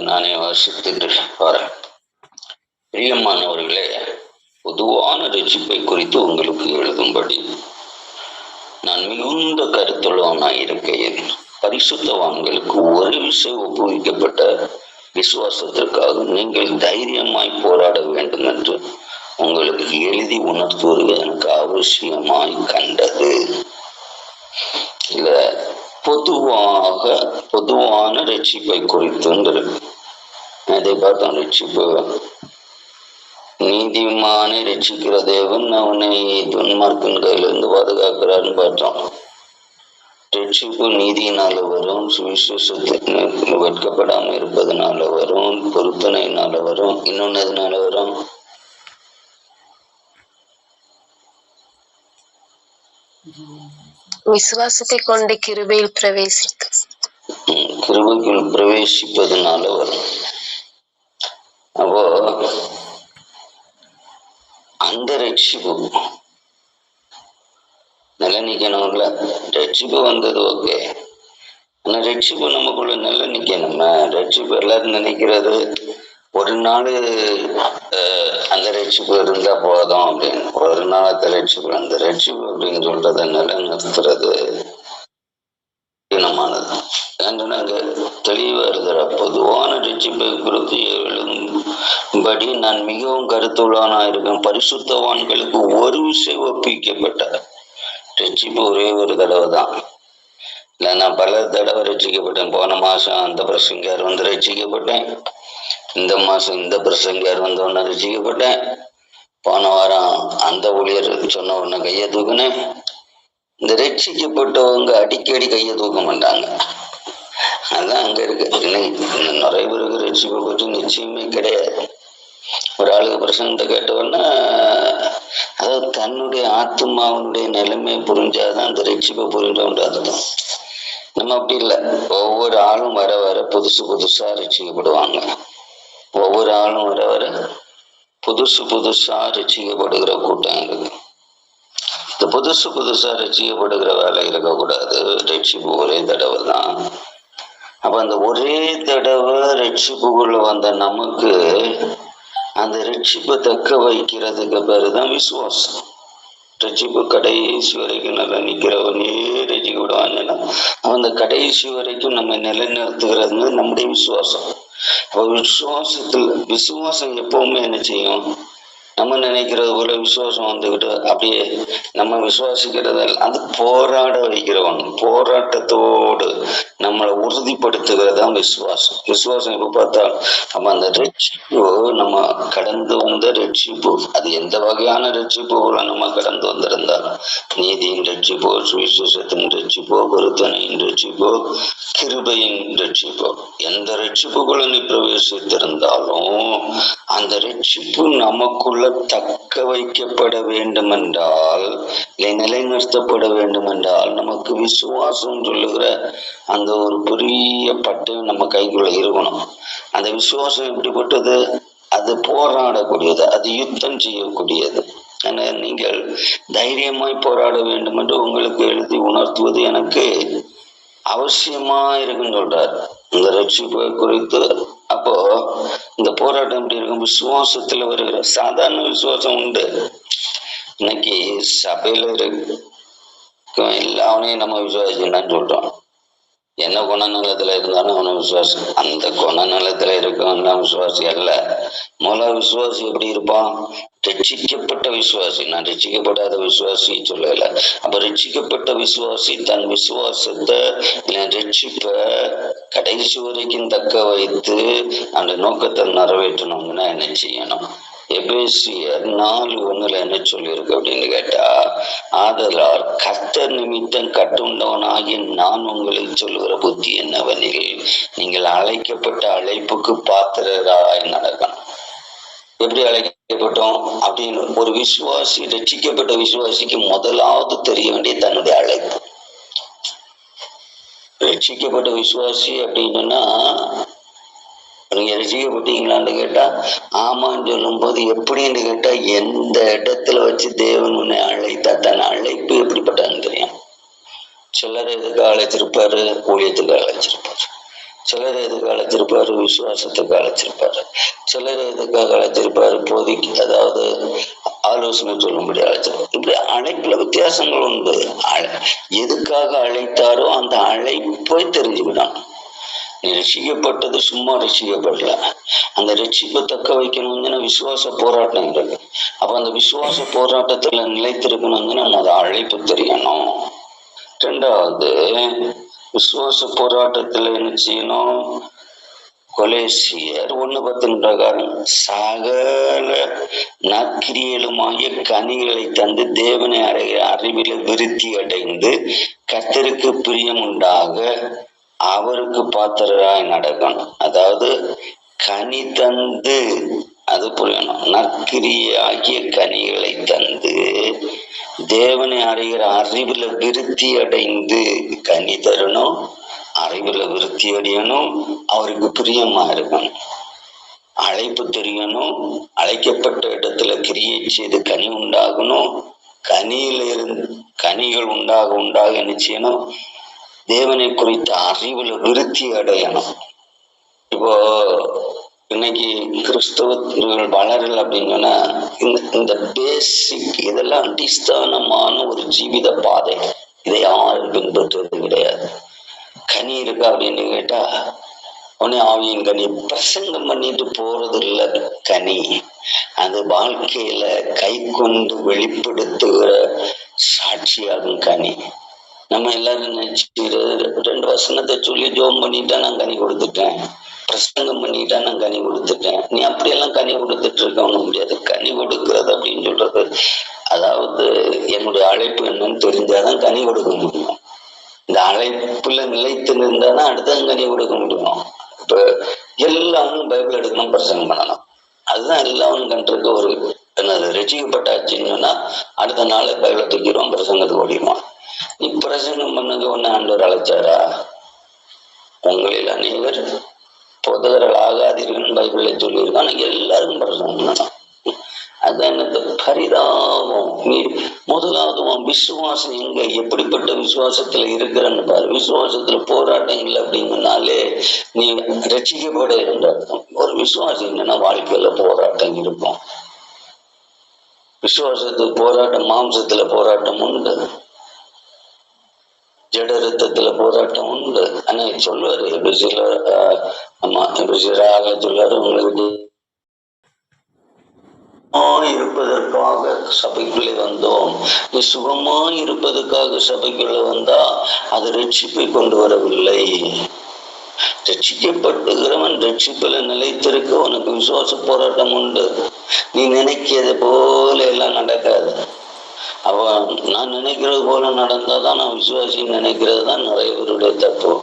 நானே வாசித்துட்டு வரேன். பிரியமானவர்களே பொதுவான ரட்சிப்பை குறித்து உங்களுக்கு எழுதும்படி நான் மிகுந்த கருத்துள்ளவனாய் இருக்கையில் பரிசுத்தவான்களுக்கு ஒரு விஷயம் ஒப்புவிக்கப்பட்ட விசுவாசத்திற்காக நீங்கள் தைரியமாய் போராட வேண்டும் என்று உங்களுக்கு எழுதி உணர்த்துவது எனக்கு அவசியமாய் கண்டது. இல்ல பொதுவாக பொதுவான ரட்சிப்பை குறித்து அதை பார்த்தோம் ரட்சிப்பு நீதிமானை ரட்சிக்கிற தேவன் அவனை துன்மார்க்கன் கையிலிருந்து பாதுகாக்கிறான்னு பார்த்தோம். ரட்சிப்பு நீதியினால வரும் சுவிசேஷத்துக்கு வெட்கப்படாம இருப்பதனால வரும் பொருத்தனையினால வரும் இன்னொன்னு எதனால வரும்? விசுவாசத்தை கொண்டு கிருபையில் பிரவேசித்து. ம், கிருபைக்குள் பிரவேசிப்பதனால வரும் அப்போ அந்த ரட்சிப்பு நில நிக்கணும்ல ரட்சிப்பு வந்தது ஓகே. ஆனால் ரட்சிப்பு நமக்குள்ள நில நிக்கணுமே ரட்சிப்பு எல்லாரும் நினைக்கிறது ஒரு நாள் அந்த ரட்சிப்பு இருந்தா போதும் அப்படின்னு. ஒரு நாள் அந்த ரட்சிப்பு அந்த ரட்சிப்பு அப்படின்னு சொல்றத நிலைநிறுத்துறது கடினமானது. என்று அங்க தெளிவா பொதுவான ரட்சிப்பை குறித்து படி நான் மிகவும் கருத்துள்ளானா இருக்கேன் பரிசுத்தவான்களுக்கு ஒரு விஷயம் ஒப்பிக்கப்பட்டார் ரட்சிப்பு ஒரே ஒரு தடவை தான். இல்லை நான் பல தடவை ரசிக்கப்பட்டேன். போன மாசம் அந்த பிரசங்கார் வந்து ரட்சிக்கப்பட்டேன் இந்த மாசம் இந்த பிரசங்கார் வந்து ஒன்று ரசிக்கப்பட்டேன். போன வாரம் அந்த ஊழியர் சொன்ன உடனே கையை தூக்குனேன். இந்த ரட்சிக்கப்பட்டவங்க அடிக்கடி கையை தூக்க மாட்டாங்க. அதான் அங்க இருக்கு. இன்னைக்கு நிறைய பேருக்கு ரட்சிப்பை பற்றி நிச்சயமே கிடையாது. ஒரு ஆளுக்கு பிரசங்கத்தை கேட்டவொன்னா அதாவது தன்னுடைய ஆத்மாவனுடைய நிலைமை புரிஞ்சாதான் அந்த ரட்சிப்பை புரிஞ்சோன்ற அர்த்தம். நம்ம அப்படி இல்லை. ஒவ்வொரு ஆளும் வர வர புதுசு புதுசா ரட்சிக்கப்படுவாங்க. ஒவ்வொரு ஆளும் வர வர புதுசு புதுசா ரட்சிக்கப்படுகிற கூட்டம் இருக்கு. இந்த புதுசு புதுசா ரசிக்கப்படுகிற வேலை இருக்கக்கூடாது. ரட்சிப்பு ஒரே தடவை தான். அப்ப அந்த ஒரே தடவை ரட்சிப்புக்குள்ள வந்த நமக்கு அந்த ரட்சிப்பை தக்க வைக்கிறதுக்கு பேருதான் விசுவாசம். ரட்சிப்பு கடைசி வரைக்கும் நல்லா நிற்கிறவனே ரட்சிக்க விடுவாங்கன்னா அந்த கடைசி வரைக்கும் நம்ம நிலைநிறுத்துகிறது நம்முடைய விசுவாசம். அப்போ விசுவாசத்தில் விசுவாசம் எப்பவுமே என்ன செய்யும்? நம்ம நினைக்கிறது போல விசுவாசம் வந்துக்கிட்டு அப்படியே நம்ம விசுவாசிக்கிறது அது போராட வைக்கிறவன் போராட்டத்தோடு நம்மளை உறுதிப்படுத்துகிறது தான் விசுவாசம். விசுவாசம் இப்போ பார்த்தா நம்ம அந்த ரட்சிப்பு நம்ம கடந்து வந்த ரட்சிப்பு. அது எந்த வகையான ரட்சிப்புகளை நம்ம கடந்து வந்திருந்தாலும் நீதியின் ரட்சிப்போ சுவிசேஷத்தின் ரட்சிப்போ பொருத்தனையின் ரட்சிப்போ கிருபையின் ரட்சிப்போ. எந்த ரட்சிப்புகளை நீ பிரவேசித்திருந்தாலும் அந்த ரட்சிப்பு நமக்குள்ள தக்க வைக்கப்பட வேண்டும் என்றால் இல்லை நிலைநிறுத்தப்பட வேண்டும் என்றால் நமக்கு விசுவாசம் சொல்லுகிற அந்த ஒரு பெரிய பட்டு நம்ம கைக்குள்ள இருக்கணும். அந்த விசுவாசம் எப்படிப்பட்டது? அது போராடக்கூடியது அது யுத்தம் செய்யக்கூடியது. ஆனால் நீங்கள் தைரியமாய் போராட வேண்டும் என்று உங்களுக்கு எழுதி உணர்த்துவது எனக்கு அவசியமா இருக்குன்னு சொல்றார். இந்த ரட்சிப்பை குறித்து அப்போ இந்த போராட்டம் எப்படி இருக்கும்? விசுவாசத்துல வருகிற சாதாரண விசுவாசம் உண்டு. இன்னைக்கு சபையில இருக்கும் எல்லாவனையும் நம்ம விசுவாசிக்கணும்னு சொல்றோம். என்ன குணநலத்துல இருந்தாலும் அவன விசுவாசம் அந்த குணநலத்துல இருக்கவன் விசுவாசி அல்ல. மூல விசுவாசி எப்படி இருப்பான்? ரட்சிக்கப்பட்ட விசுவாசி நான் ரட்சிக்கப்படாத விசுவாசி சொல்லல அப்ப ரட்சிக்கப்பட்ட விசுவாசி தன் விசுவாசத்தை ரட்சிப்ப கடைசி வரைக்கும் தக்க வைத்து அந்த நோக்கத்தை நிறைவேற்றணும்னா என்ன செய்யணும் எபேசியர் நாலு ஒண்ணுல என்ன சொல்லியிருக்கு அப்படின்னு கேட்டா ஆதலால் கத்த நிமித்தம் கட்டுண்டவனாகி நான் உங்களுக்கு சொல்லுகிற புத்தி என்னவெனில் நீங்கள் அழைக்கப்பட்ட அழைப்புக்கு பாத்திரராய் நடக்கணும் எப்படி அழைக்கப்பட்டோம் அப்படின்னு ஒரு விசுவாசி ரட்சிக்கப்பட்ட விசுவாசிக்கு முதலாவது தெரிய வேண்டிய தன்னுடைய அழைப்பு. ரட்சிக்கப்பட்ட விசுவாசி அப்படின்னா நீங்க ரசிக்கப்பட்டீங்களான்னு கேட்டா ஆமான்னு சொல்லும் போது எப்படின்னு கேட்டா எந்த இடத்துல வச்சு தேவன் உன்னை அழைத்தா தன் அழைப்பு எப்படிப்பட்டான்னு தெரியும். சிலர் எதுக்கு அழைச்சிருப்பாரு ஊழியத்துக்கு அழைச்சிருப்பாரு சிலர் எதுக்கு அழைச்சிருப்பாரு விசுவாசத்துக்கு அழைச்சிருப்பாரு சிலர் எதுக்காக அழைச்சிருப்பாரு போதிக்கு அதாவது ஆலோசனை சொல்லும்படி அழைச்சிருப்பாரு இப்படி அழைப்புல வித்தியாசங்கள் உண்டு. எதுக்காக அழைத்தாரோ அந்த அழைப்பை தெரிஞ்சுக்கிட்டான் நீ ரசிக்கப்பட்டது சும்மா ரசிக்கப்படல. அந்த ரட்சிப்பை தக்க வைக்கணும்னு விசுவாச போராட்டம் இருக்கு. அப்ப அந்த விசுவாச போராட்டத்துல நிலைத்திருக்கணும்னு நம்ம அதை அழைப்பு தெரியணும். ரெண்டாவது விசுவாச போராட்டத்தில் என்ன செய்யணும்? கொலேசியர் ஒன்று பத்தின் பிரகாரம் சகல நற்கிரியலுமாகிய கனிகளை தந்து தேவனை அறை அறிவில விருத்தி அடைந்து கத்தருக்கு பிரியம் உண்டாக அவருக்கு பாத்திரராய் நடக்கணும். அதாவது கனி தந்து அது புரியணும். நற்கிரியாகிய கனிகளை தந்து தேவனை அறிகிற அறிவுல விருத்தி அடைந்து கனி தரணும் அறிவுல விருத்தி அடையணும் அவருக்கு பிரியமா இருக்கணும். அழைப்பு தெரியணும் அழைக்கப்பட்ட இடத்துல கிரியை செய்து கனி உண்டாகணும். கனியில இருந்து கனிகள் உண்டாக உண்டாக என்ன செய்யணும்? தேவனை குறித்த அறிவுல விருத்தி அடையணும். இப்போ இன்னைக்கு கிறிஸ்தவர்கள் வளரல் அப்படின்னு சொன்னா இந்த இந்த பேசிக் இதெல்லாம் அடிஸ்தானமான ஒரு ஜீவித பாதை. இதை யாரும் பின்பற்றுவது கிடையாது. கனி இருக்கா அப்படின்னு கேட்டா உடனே ஆவியின் கனி பிரசங்கம் பண்ணிட்டு போறது இல்ல கனி. அது வாழ்க்கையில கை கொண்டு வெளிப்படுத்துகிற சாட்சியாகும் கனி. நம்ம எல்லாரும் நினைச்சு ரெண்டு வசனத்தை சொல்லி ஜோம் பண்ணிட்டா நான் கனி கொடுத்துட்டேன். பிரசங்கம் பண்ணிட்டா நான் கனி கொடுத்துட்டேன். நீ அப்படியெல்லாம் கனி கொடுத்துட்டு இருக்க முடியாது கனி கொடுக்கறது அப்படின்னு சொல்றது அதாவது என்னுடைய அழைப்பு என்னன்னு தெரிஞ்சாதான் கனி கொடுக்க முடியும். இந்த அழைப்புல நிலைத்து இருந்தாதான் அடுத்த கனி கொடுக்க முடியும். இப்ப எல்லாரும் பைபிள் எடுக்கணும் பிரசங்கம் பண்ணணும். அதுதான் எல்லாரும் கண்டிருக்க ஒரு என்னது ரசிக்கப்பட்டாச்சுன்னு சொன்னா அடுத்த நாள் பைபிளை தூக்கிடுவோம் பிரசங்கத்துக்கு ஓடிடுவான். நீ பிரசங்கம் பண்ணது ஒன்னு ஆண்டவர் அழைச்சாரா? உங்களில் அனைவர் புதகர்கள் ஆகாதீர்கள் பைபிளை சொல்லியிருக்கான் ஆனா எல்லாருக்கும் பிரசங்கம் அதான் எனக்கு பரிதாபம். நீ முதலாவது உன் விசுவாசம் எங்க? எப்படிப்பட்ட விசுவாசத்துல இருக்கிறன்னு பாரு. விசுவாசத்துல போராட்டம் இல்லை அப்படிங்கனாலே நீ ரசிக்கப்பட இருந்த ஒரு விசுவாசம் என்னன்னா வாழ்க்கையில போராட்டம் இருக்கும். விசுவாசத்துக்கு போராட்டம் மாம்சத்துல போராட்டம் உண்டு. ஜட ரத்தத்துல போராட்டம் உண்டு. ஆனா சொல்லுவாரு எப்படி சில ஆமா சில சொல்லுவாரு உங்களுக்கு இருப்பதற்காக சபைக்குள்ளே வந்தோம். நீ சுகமாய் இருப்பதற்காக சபைக்குள்ளே வந்தா அது ரட்சிப்பை கொண்டு வரவில்லை. ரட்சிக்கப்பட்டுகிறவன் ரட்சிப்பில் நிலைத்திருக்க உனக்கு விசுவாச போராட்டம் உண்டு. நீ நினைக்கிறது போல எல்லாம் நடக்காது. அவ நான் நினைக்கிறது போல நடந்தால் தான் நான் விசுவாசின்னு நினைக்கிறது தான் நிறைய பேருடைய தப்பு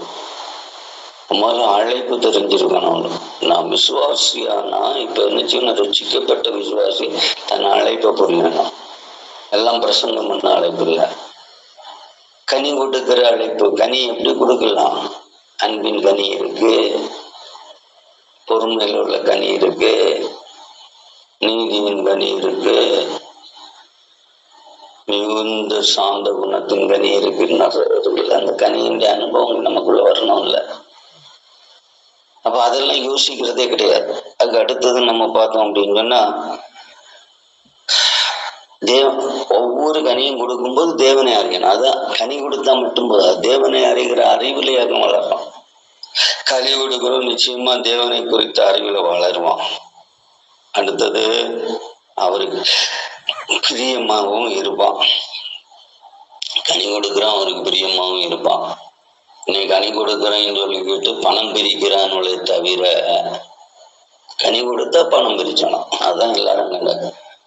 முதல்ல அழைப்பு தெரிஞ்சிருக்கணும் நான் விசுவாசியானா இப்போ என்ன செய்யணும்? விசுவாசி தன் அழைப்பை புரியணும். எல்லாம் பிரசங்கம் பண்ண அழைப்பு இல்லை. கனி கொடுக்கிற அழைப்பு. கனி எப்படி கொடுக்கலாம்? அன்பின் கனி இருக்கு. பொறுமையில் உள்ள கனி இருக்கு. நீதியின் கனி இருக்கு. மிகுந்த சாந்த குணத்தின் கனி இருக்குன்னு அந்த கனியின் அனுபவம் நமக்குள்ள வரணும் இல்லை அப்ப அதெல்லாம் யோசிக்கிறதே கிடையாது. அதுக்கு அடுத்தது நம்ம பார்த்தோம் அப்படின்னு சொன்னா தேவ ஒவ்வொரு கனியும் கொடுக்கும்போது தேவனை அறியணும். அதான் கனி கொடுத்தா மட்டும் போதாது. தேவனை அறிகிற அறிவிலையாக வளரும் கனி கொடுக்கிறோம் நிச்சயமா தேவனை குறித்த அறிவுல வளருவான். அடுத்தது அவருக்கு பிரியமாகவும் இருப்பான் கனி கொடுக்குறான் அவருக்கு பிரியமாகவும் இருப்பான் நீ கனி கொடுக்குறேன்னு சொல்லிக்கிட்டு பணம் பிரிக்கிறான்களே தவிர கனி கொடுத்தா பணம் பிரிச்சணும் அதான் எல்லாரும் கண்ட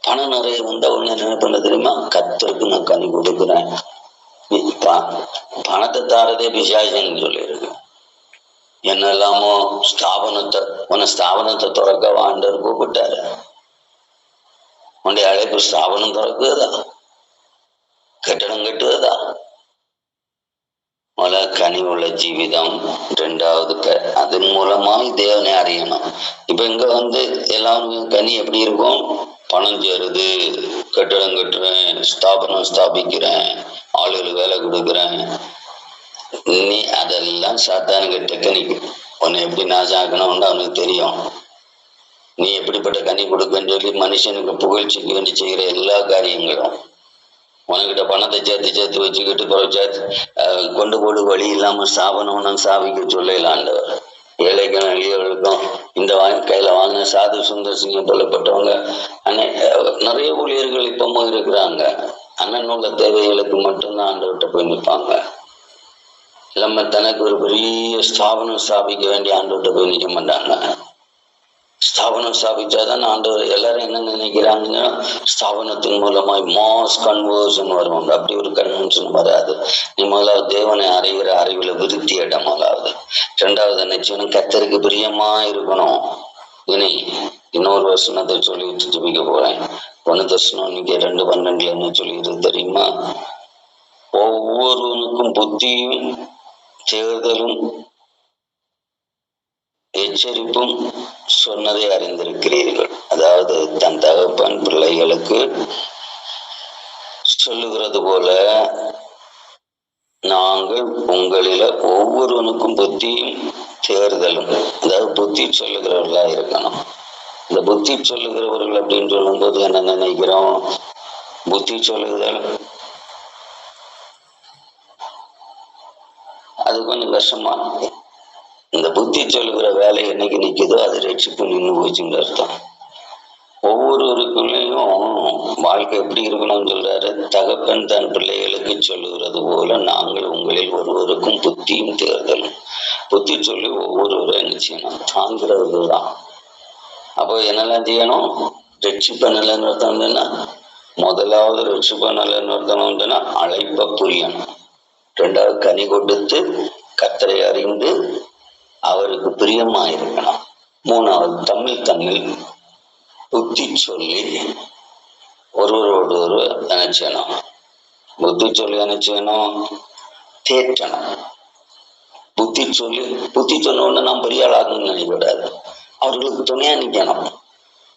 பணம் நிறைய வந்தா உடனே என்ன பண்ண தெரியுமா? கத்தருக்கு நான் கனி கொடுக்குறேன் பணத்தை தாரதே பிசாசன்னு சொல்லியிருக்கு. என்னெல்லாமோ ஸ்தாபனத்தை உன ஸ்தாபனத்தை திறக்க வாண்டர் கூப்பிட்டாரு. உன்னுடைய அழைப்பு ஸ்தாபனம் திறக்குதா கட்டடம் கட்டுவதா? மல கனி உள்ள ஜீவிதம் ரெண்டாவது க அதன் மூலமாய் தேவனை அறியணும். இப்ப இங்க வந்து எல்லாருமே கனி எப்படி இருக்கும்? பணம் சேருது கட்டடம் கட்டுறேன் ஸ்தாபனம் ஸ்தாபிக்கிறேன் ஆளுகளுக்கு வேலை கொடுக்குறேன். நீ அதெல்லாம் சாத்தானுக்கு டெக்னிக். உன்னை எப்படி நாசாக்கணும்னு அவனுக்கு தெரியும். நீ எப்படிப்பட்ட கனி கொடுக்கன்னு சொல்லி மனுஷனுக்கு புகழ்ச்சிக்கு வேண்டி செய்கிற எல்லா காரியங்களும். உனக்கிட்ட பணத்தை சேர்த்து சேர்த்து வச்சுக்கிட்டு பிறகு சேர்த்து கொண்டு போடு வழி இல்லாம ஸ்தாபனம் சாவிக்க சொல்லலாண்டவர் ஏழைக்கும் எளியவர்களுக்கும் இந்த வா கையில வாங்கின சாது சுந்தர் சிங்கம் போலப்பட்டவங்க அன்னை நிறைய ஊழியர்கள் இப்பவும் இருக்கிறாங்க. அண்ணன் உள்ள தேவைகளுக்கு மட்டும்தான் ஆண்டவர்கிட்ட போய் நிற்பாங்க இல்லாம தனக்கு ஒரு பெரிய ஸ்தாபனம் ஸ்தாபிக்க வேண்டிய ஆண்டவர்கிட்ட போய் நிற்க மாட்டாங்க. ஸ்தாபனம் ஸ்தாபிச்சாதான் ஆண்டவர் எல்லாரும் என்ன நினைக்கிறாங்கன்னா ஸ்தாபனத்தின் மூலமாய் மாஸ் கன்வர்ஷன் வரும். அப்படி ஒரு கன்வென்ஷன் வராது. நீ முதலாவது தேவனை அறிகிற அறிவுல விருத்தி இடம் முதலாவது ரெண்டாவது நிச்சயம் கத்தருக்கு பிரியமா இருக்கணும். இனி இன்னொரு வசனத்தை சொல்லிட்டு ஜெபிக்க போறேன். ஒன்னு தர்சனம் இன்னைக்கு ரெண்டு பன்னெண்டுல என்ன சொல்லிட்டு தெரியுமா? ஒவ்வொருவனுக்கும் புத்தியும் தேர்தலும் எச்சரிப்பும் சொன்னதை அறிந்திருக்கிறீர்கள். அதாவது தன் தகப்பன் பிள்ளைகளுக்கு சொல்லுகிறது போல நாங்கள் உங்களில ஒவ்வொருவனுக்கும் புத்தியும் தேர்தலும். அதாவது புத்தி சொல்லுகிறவர்களா இருக்கணும். இந்த புத்தி சொல்லுகிறவர்கள் அப்படின்னு சொல்லும்போது என்ன நினைக்கிறோம்? புத்தி சொல்லுதல். அது கொஞ்சம் கஷ்டமா? இந்த புத்தி சொல்லுகிற வேலை என்னைக்கு நிற்குதோ அது ரட்சிப்பு நின்று போச்சுன்னு அர்த்தம். ஒவ்வொருவருக்குள்ளேயும் வாழ்க்கை எப்படி இருக்கணும்னு சொல்றாரு. தகப்பன் தன் பிள்ளைகளுக்கு சொல்லுகிறது போல நாங்கள் உங்களில் ஒருவருக்கும் புத்தியும் தேர்தலும். புத்தி சொல்லி ஒவ்வொருவரும் என்ன செய்யணும்? தாங்கிறது தான். அப்போ என்னெல்லாம் செய்யணும்? ரட்சிப்ப நிலைநிறுத்தணும்னா முதலாவது ரட்சிப்ப நிலைநிறுத்தணும்னா அழைப்ப புரியணும். ரெண்டாவது கனி கொடுத்து கத்தரை அறிந்து அவருக்கு பிரியமா இருக்கணும் மூணாவது தமிழ் தமிழ் புத்தி சொல்லி ஒருவரோடு ஒரு நினைச்சணும் புத்தி சொல்லி நினைச்சணும் தேற்றணும். புத்தி சொல்லி புத்தி சொன்ன உடனே நாம் பெரிய ஆளாகணும்னு நினைக்கக்கூடாது. அவர்களுக்கு துணையா நிக்கணும்.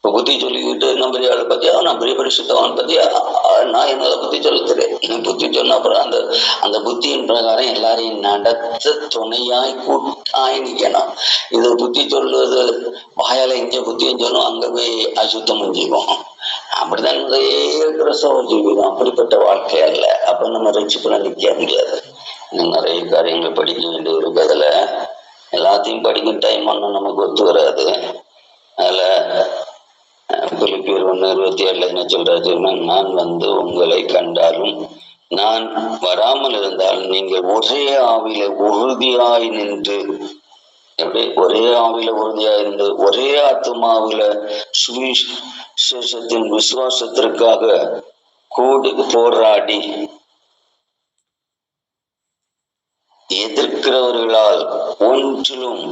இப்போ புத்தி சொல்லிக்கிட்டு நான் பெரிய ஆளை பத்தியா நான் பெரிய பரிசுத்தவன் பத்தியா நான் என்னோட புத்தி சொல்ல தெரியும் நீ புத்தி சொன்ன அப்புறம் அந்த அந்த புத்தியின் பிரகாரம் எல்லாரையும் நடத்த துணையாய் கூட்டாய் நிக்கணும். இது புத்தி சொல்லுவது வாயால இங்க புத்தியும் சொல்லும் அங்க போய் அசுத்தம் செய்வோம். அப்படிதான் நிறைய கிறிஸ்தவ ஜீவிதம். அப்படிப்பட்ட வாழ்க்கை அல்ல. அப்ப நம்ம ரட்சிப்புல நிக்க முடியாது. இன்னும் நிறைய காரியங்கள் படிக்க வேண்டியது இருக்கு. அதுல எல்லாத்தையும் படிக்க டைம் ஒன்றும் நமக்கு ஒத்து வராது. அதுல பிலிப்பியர் ஒன்று இருபத்தி ஏழுல என்ன சொல்றாரு? நான் வந்து உங்களை கண்டாலும் நான் வராமல் இருந்தால் நீங்கள் ஒரே ஆவில உறுதியாய் நின்று எப்படி? ஒரே ஆவில உறுதியாய் இருந்து ஒரே ஆத்மாவில சுவிசேஷத்தின் விசுவாசத்திற்காக கூடு போராடி எதிர்க்கிறவர்களால் ஒன்றிலும்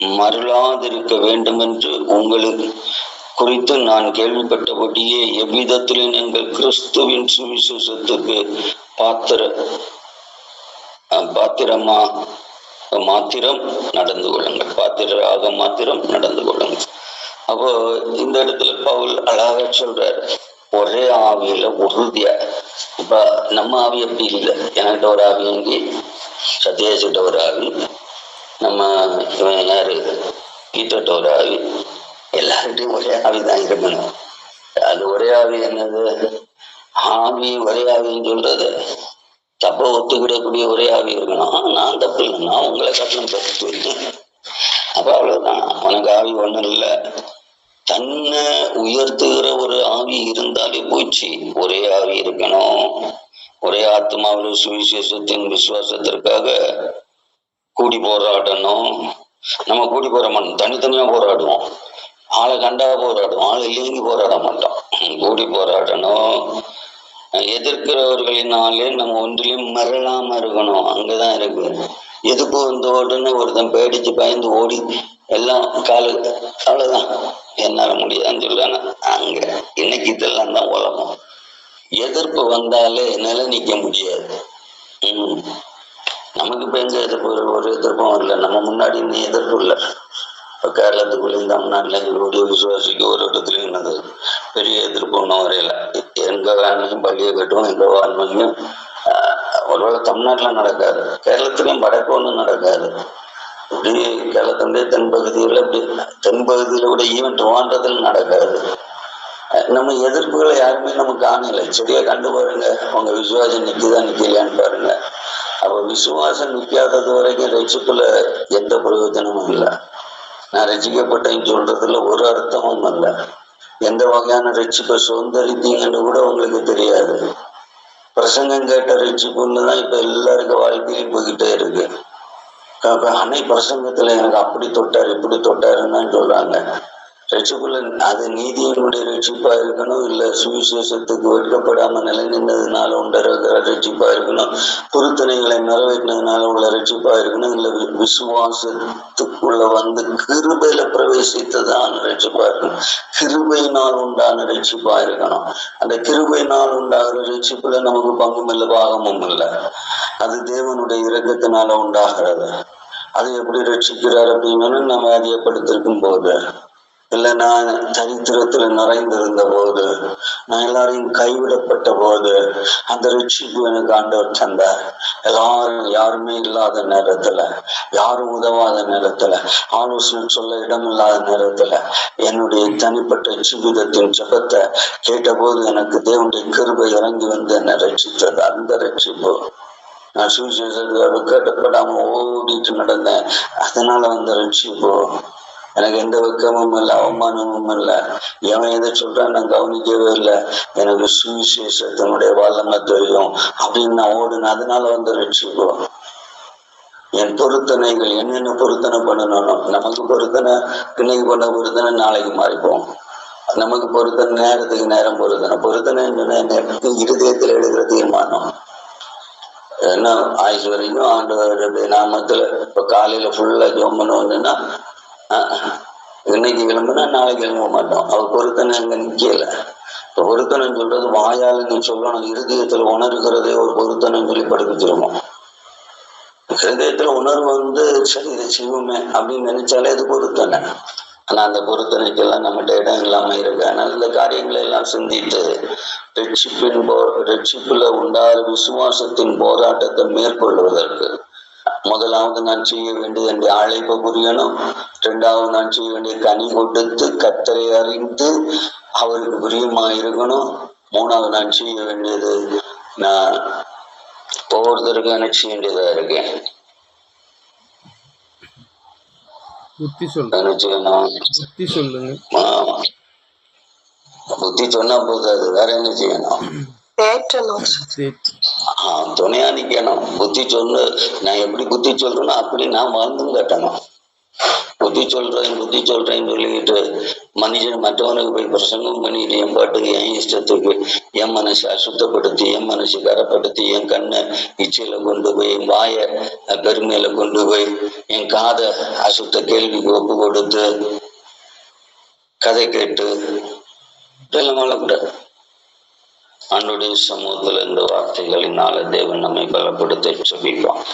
மருளாதிருக்க வேண்டும் என்று உங்களுக்கு குறித்து நான் கேள்விப்பட்டபடியே எவ்விதத்திலும் எங்கள் கிறிஸ்துவின் சுவிசேஷத்துக்கு பாத்திர பாத்திரமா மாத்திரம் நடந்து கொள்ளுங்கள். பாத்திரராக மாத்திரம் நடந்து கொள்ளுங்கள். அப்போ இந்த இடத்துல பவுல் அழகா சொல்றார் ஒரே ஆவியில உறுதியா? இப்ப நம்ம ஆவி எப்படி இல்லை. என்கிட்ட ஒரு ஆவி எங்கி சத்யாஜிட்ட ஒரு ஆவி நம்ம இவன் யாரு? கீட்டோட்ட ஒரு ஆவி. எல்லார்கிட்டையும் ஒரே ஆவி தான் இருக்கணும். அது ஒரே ஆவி என்னது? ஆவி ஒரே ஆவின்னு சொல்றது. தப்ப ஒத்துக்கிடக்கூடிய ஒரே ஆவி இருக்கணும். நான் தப்பு இல்லை. நான் உங்களை கட்டணம் தப்பு அப்ப அவ்வளவுதான். உனக்கு ஆவி ஒண்ணும் இல்லை. தன்னை உயர்த்துகிற ஒரு ஆவி இருந்தாலே போச்சு. ஒரே ஆவி இருக்கணும். ஒரே ஆத்மாவில் சுவிசேஷத்தின் விசுவாசத்திற்காக கூடி போராடணும். நம்ம கூடி போற மாட்டோம் தனித்தனியா போராடுவோம். ஆளை கண்டா போராடுவோம் ஆள் இல்லைங்க போராட மாட்டோம். கூடி போராடணும். எதிர்க்கிறவர்களினாலே நம்ம ஒன்றிலையும் மறலாம இருக்கணும். அங்கதான் இருக்கு. எதுக்கு வந்த உடனே ஒருத்தன் பேடிச்சு பயந்து ஓடி எல்லாம் காலு அவ்வளவுதான். என்னால முடியாதுன்னு சொல்லுவாங்க அங்க இன்னைக்கு இதெல்லாம் தான் உலகம். எதிர்ப்பு வந்தாலே என்னால நிக்க முடியாது. உம் நமக்கு பெஞ்ச எதிர்ப்பு ஒரு- எதிர்ப்பும் இல்லை நம்ம முன்னாடி இன்னும் எதிர்ப்பு இல்லை. இப்போ கேரளத்துக்குள்ளேயும் இந்த முன்னாடில விசுவாசிக்கு ஒரு இடத்துலையும் என்னது பெரிய எதிர்ப்பு ஒன்றும் வரையில எங்கள் வேணுமையும் பள்ளியை கட்டும் எங்கள் வாழ்மையும் ஒருவேளை தமிழ்நாட்டில் நடக்காது கேரளத்துலேயும் வடக்கு ஒன்றும் நடக்காது இப்படி கேரளத்தினுடைய தென்பகுதியில் இப்படி தென்பகுதியில் கூட ஈவெண்ட் ட்ரிவாண்டத்தில் நடக்காது நம்ம எதிர்ப்புகளை யாருமே நம்ம காணலை சரியா கண்டு பாருங்க உங்க விசுவாசம் நிக்குதா நிக்கலையான்னு பாருங்க அப்ப விசுவாசம் நிக்காதது வரைக்கும் ரட்சிப்புல எந்த பிரயோஜனமும் இல்லை நான் ரசிக்கப்பட்டேன்னு சொல்றதுல ஒரு அர்த்தமும் இல்லை. எந்த வகையான ரட்சிப்பை சுதந்திரித்தீங்கன்னு கூட உங்களுக்கு தெரியாது. பிரசங்கம் கேட்ட ரட்சிப்புன்னு தான் இப்ப எல்லாருக்கும் வாழ்க்கையும் போய்கிட்டே இருக்கு. அன்னை பிரசங்கத்துல எனக்கு அப்படி தொட்டார் இப்படி தொட்டாருன்னு சொல்றாங்க. ரட்சிப்புல அது நீதியினுடைய ரட்சிப்பா இருக்கணும் இல்ல சுவிசேஷத்துக்கு வெட்கப்படாம நிலை நின்றதுனால உண்டாகிற ரட்சிப்பா இருக்கணும் பொருத்தனைகளை நிறைவேற்றினதுனால உள்ள ரட்சிப்பா இருக்கணும் இல்ல வி- விசுவாசத்துக்குள்ள வந்து கிருபையில பிரவேசித்ததான ரட்சிப்பா இருக்கணும். கிருபையினால் உண்டான ரட்சிப்பா இருக்கணும். அந்த கிருபையினால் உண்டாகிற ரட்சிப்புல நமக்கு பங்கும் இல்லை பாகமும் இல்லை. அது தேவனுடைய இறக்கத்தினால உண்டாகிறது. அது எப்படி ரட்சிக்கிறார் அப்படின்னு நம்ம அதிகப்படுத்திருக்கும் போது இல்லை நான் தரித்திரத்துல நிறைந்திருந்த போது நான் எல்லாரையும் கைவிடப்பட்ட போது அந்த ரட்சிப்பு எனக்கு ஆண்டவர் தந்தார். எல்லாரும் யாருமே இல்லாத நேரத்துல யாரும் உதவாத நேரத்துல ஆலோசனை சொல்ல இடம் இல்லாத நேரத்துல என்னுடைய தனிப்பட்ட ஜீவிதத்தின் ஜபத்தை கேட்டபோது எனக்கு தேவனுடைய கிருபை இறங்கி வந்து என்னை ரட்சித்தது. அந்த ரட்சிப்பு நான் சுவிசேஷத்தை கேட்டப்படாம ஓடிட்டு நடந்தேன். அதனால வந்து ரட்சிப்பு எனக்கு எந்த வெக்கமும் இல்லை அவமானமும் இல்லை. எவன் எதை சொல்றான் நான் கவனிக்கவே இல்லை. எனக்கு சுவிசேஷத்தினுடைய வல்லமை தெரியும். அப்படின்னு நான் ஓடுனேன். அதனால வந்து ரட்சிப்பு. என் பொருத்தனைகள் என்னென்ன பொருத்தனை பண்ணணும் நமக்கு பொருத்தனை இன்னைக்கு பண்ண பொருத்தனை நாளைக்கு மாறிப்போம். நமக்கு பொருத்தனை நேரத்துக்கு நேரம் பொருத்தனை. பொருத்தனை இருதயத்தில் எடுக்கிற தீர்மானம். ஏன்னா ஆயுசு வரைக்கும் ஆண்டவருடைய நாமத்துல இப்ப காலையில ஃபுல்லா ஜோம் பண்ணுவோம்னா இன்னைக்கு கிளம்புனா நாளைக்கு கிளம்ப மாட்டோம். அவர் பொருத்தனை அங்க நிக்கல. இப்ப பொருத்தனை சொல்றது வாயால் நீ சொல்லணும். இருதயத்துல உணர்கிறதே ஒரு பொருத்தனை சொல்லி படிப்பிச்சிருவோம் ஹிருதயத்துல உணர்வு வந்து சரி இதை செய்வோமே அப்படின்னு நினைச்சாலே அது பொருத்தனை. ஆனா அந்த பொருத்தனைக்கெல்லாம் நம்மகிட்ட இடம் இல்லாம இருக்கு. அதனால இந்த காரியங்களை எல்லாம் சிந்தித்து ரட்சிப்பின் போ ரட்சிப்புல உண்டாறு விசுவாசத்தின் போராட்டத்தை மேற்கொள்வதற்கு முதலாவது நான் செய்ய வேண்டியது என்னுடைய அழைப்பு புரியணும். இரண்டாவது நான் செய்ய வேண்டிய கனி கொடுத்து கத்தரை அறிந்து அவருக்கு பிரியமா இருக்கணும் மூணாவது நான் செய்ய வேண்டியது நான் ஒவ்வொருத்தருக்கும் நினைச்ச வேண்டியதா இருக்கேன். புத்தி சொல்லுங்க. நினைச்சுக்கணும் புத்தி சொன்னா போதாது. வேற என்ன செய்யணும்? துணையா நிக்கணும் புத்தி சொல்லு. நான் எப்படி புத்தி சொல்றேனோ அப்படி நான் வாழ்ந்தும் கட்டணும் புத்தி சொல்றேன் புத்தி சொல்றேன்னு சொல்லிக்கிட்டு மனுஷன் மற்றவனுக்கு போய் பிரசங்கம் பண்ணிட்டு என் பாட்டுக்கு என் இஷ்டத்துக்கு என் மனசை அசுத்தப்படுத்தி என் மனசை கரப்படுத்தி என் கண்ணை இச்சையில கொண்டு போய் என் வாயை பெருமையில கொண்டு போய் என் காதை அசுத்த கேள்விக்கு ஒப்பு கொடுத்து கதை கேட்டு இதெல்லாம் வாழக்கூடாது. ஆண்டுடைய சமூகத்தில் இந்த வார்த்தைகளினால தேவன் நம்மை பலப்படுத்த செபிப்பான்